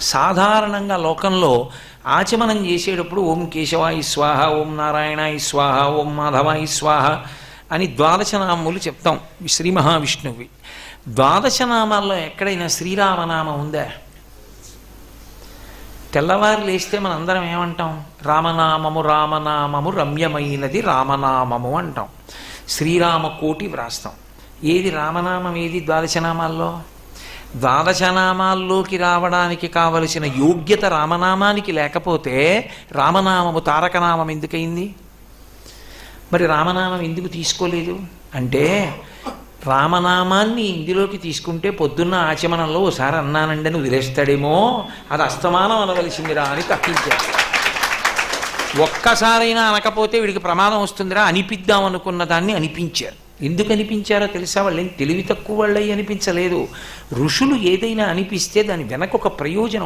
సాధారణంగా లోకంలో ఆచమనం చేసేటప్పుడు ఓం కేశవాయి స్వాహ ఓం నారాయణాయి స్వాహ ఓం మాధవాయి స్వాహ అని ద్వాదశ నామములు చెప్తాం శ్రీ మహావిష్ణువి. ద్వాదశ నామాల్లో ఎక్కడైనా శ్రీరామనామం ఉందా? తెల్లవారు లేస్తే మనం అందరం ఏమంటాం? రామనామము రామనామము రమ్యమైనది రామనామము అంటాం. శ్రీరామ కోటి వ్రాస్తాం. ఏది రామనామం ఏది ద్వాదశనామాల్లో? ద్వాదశనామాల్లోకి రావడానికి కావలసిన యోగ్యత రామనామానికి లేకపోతే రామనామము తారకనామం ఎందుకయింది? మరి రామనామం ఎందుకు తీసుకోలేదు? అంటే రామనామాన్ని ఇందులోకి తీసుకుంటే పొద్దున్న ఆచమనంలో ఓసారి అన్నానండి అని వదిలేస్తాడేమో అది అస్తమానం అనవలసిందిరా అని తప్పించారు ఒక్కసారైనా అనకపోతే వీడికి ప్రమాదం వస్తుందిరా అనిపిద్దాం అనుకున్న దాన్ని అనిపించారు. ఎందుకు అనిపించారో తెలుసా? వాళ్ళేం తెలివి తక్కువ వాళ్ళై అనిపించలేదు. ఋషులు ఏదైనా అనిపిస్తే దాని వెనక ఒక ప్రయోజనం